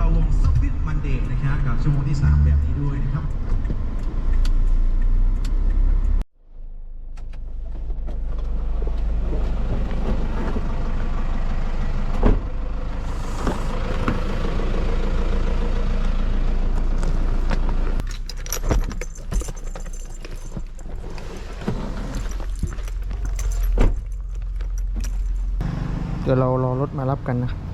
เราวงสวิตมันเดย์นะครับกับชั่วโมงที่ 3 แบบนี้ด้วยนะครับเดี๋ยวเรารอรถมารับกันนะครับ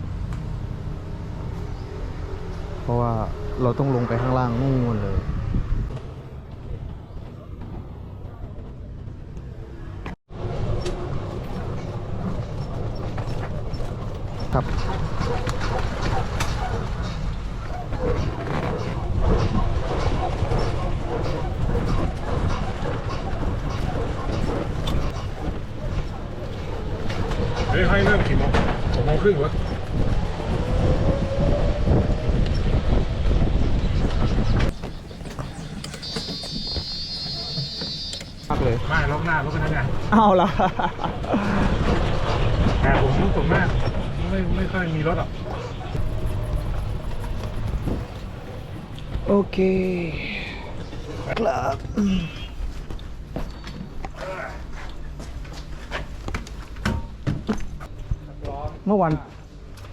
เพราะว่าเราต้องลงไปข้างล่างนู่นเลย ครับ เฮ้ยให้เริ่มกี่โมงสองโมงครึ่งวะ มากเลย ไม่ล็อกหน้ารถพนักงานเอาละแต่ผมส่วนมากไม่ไม่ค่อยมีรถหรอกโอเคครับเมื่อวัน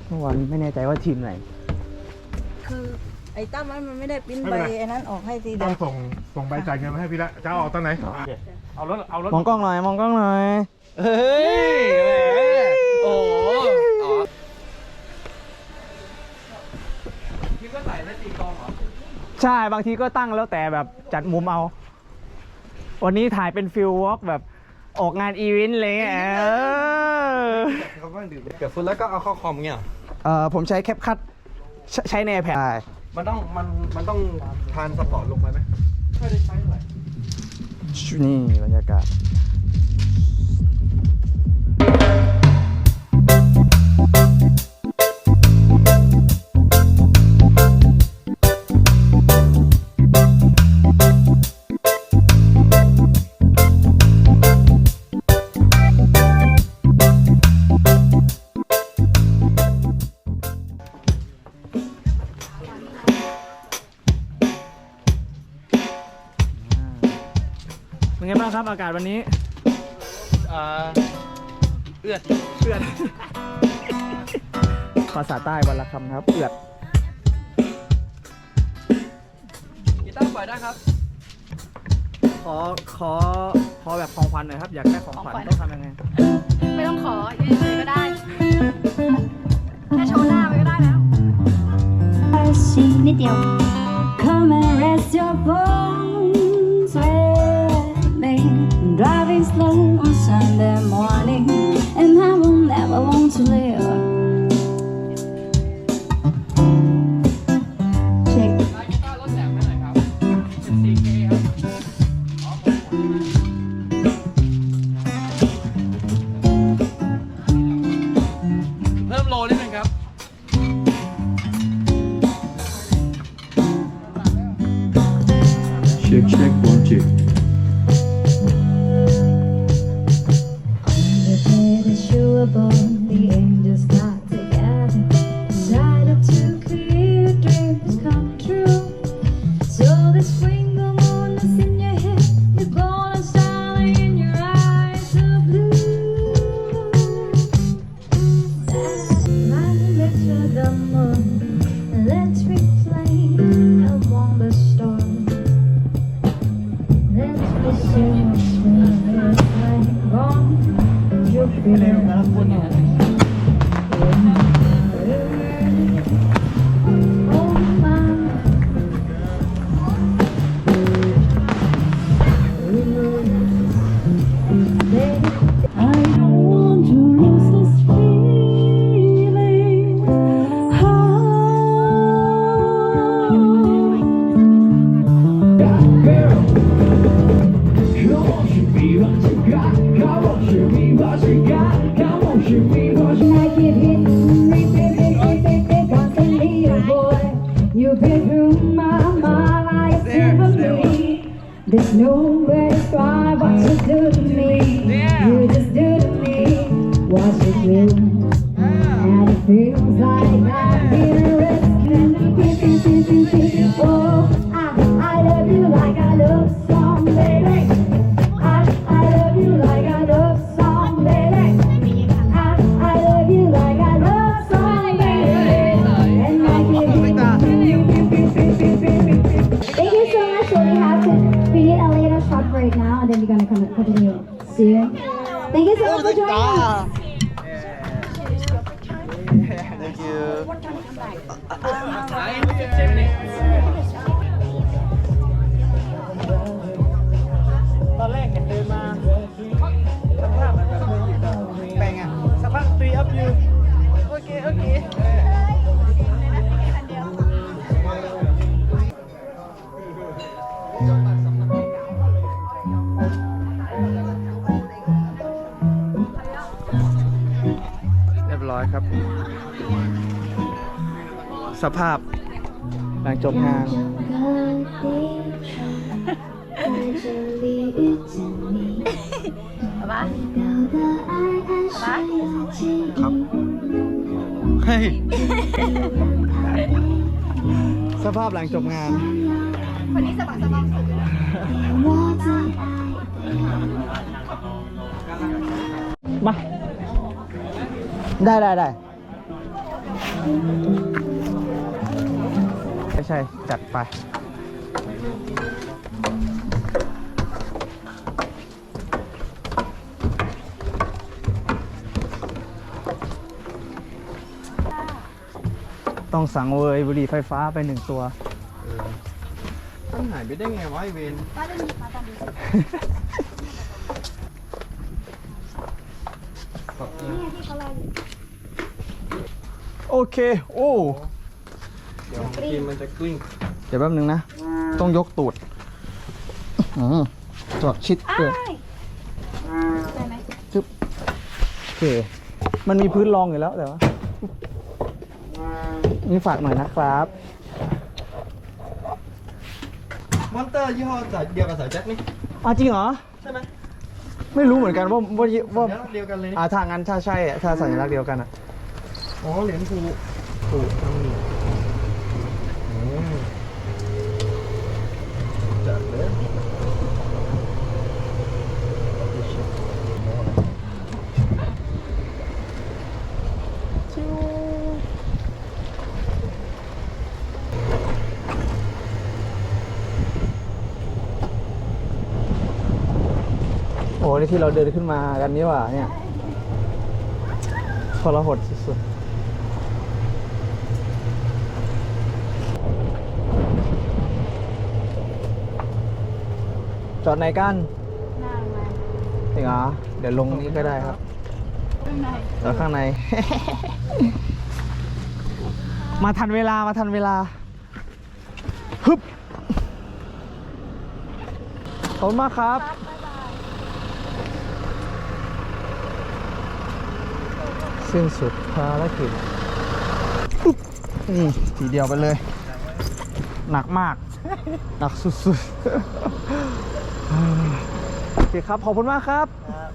เมื่อวันไม่แน่ใจว่าทีมไหน คือ ไอ้ตั้มมันไม่ได้ปริ้นใบไอ้นั้นออกให้ทีเดีต้ยอวงส่งส่งใบจ่ายเงินมาให้พี่ละจะเอาออกตอนไหน เอารถเอารถมองกล้องหน่อย มองกล้องหน่อย เฮ้ยโอ้พี่ก็ใส่แล้วตีกองเหรอ ใช่ บางทีก็ตั้งแล้วแต่แบบจัดมุมเอา วันนี้ถ่ายเป็นฟิลวอล์กแบบออกงานอีเวนต์เลยเออเขาบ้างดื่มเกิดฟุตแล้วก็เอาเข้าคอมเงี้ยเหรอ เอ่อผมใช้แคปคัดใช้ใน iPad มันต้องมันมันต้องทานสปอร์ตลงไปไหมนี่บรรยากาศเป็นไงบ้าง ครับอากาศวันนี้อ่าเอื้อดเอือดภาษาใต้วันละคำนะครับเอือดกีตาร์ปล่อยได้ครับขอขอขอแบบของขวัญหน่อยครับ อยากได้ของขวัญของขวัญต้องทำยังไงไม่ต้องขอยืนเฉยๆก็ได้แค่โชว์หน้าไปก็ได้แล้ว see นิดเดียว Check Hello, I get it See you. Thank you so much for joining us. Thank you. อยครับ สภาพหลังจบงาน好吧，เฮ้ย สภาพหลังจบงาน คนนี้สะบักสะบอมสุดเลยนะมา ได้ได้ได้ไม่ใช่จัดไป ต้องสั่งเวยบุหรี่ไฟฟ้าไปหนึ่งตัว มันหายไปได้ไงวะไอเวน ป้าจะมีฟ้าตอนนี้ โอเค โอ้ เดี๋ยวทีมมันจะกลิ้งเดี๋ยวแป๊บนึงนะ ต้องยกตูดอืมจอดชิดเกินได้ไหมจึ๊บโอเค มันมีพื้นรองอยู่แล้วแต่ว่านี่ฝากหน่อยนะครับ มอนเตอร์ยี่ห้อสายเดียวกับสายแจ็คนี่อะจริงเหรอ ใช่ไหม ไม่รู้เหมือนกันว่าว่าว่าเดียวกันเลยนี่อ่าถ้างั้นถ้าใช่อะถ้าสัญลักษณ์เดียวกันอะ อ๋อ เหรียญถูกถูกทำนี่อืมจัดเลย โอ้ นี่ที่เราเดินขึ้นมากันนี่หว่าเนี่ยทรหดสุดๆจอดไหนกันหน้ามาจริงเหรอเดี๋ยวลงนี้ก็ได้ครับข้างในเดี๋ยวข้างใน มาทันเวลามาทันเวลาฮึบขอบคุณมากครับ สิ้นสุดภารกิจอุ๊บนี่ทีเดียวไปเลย หนักมาก หนักสุดๆโอเคครับ ขอบคุณมากครับครับ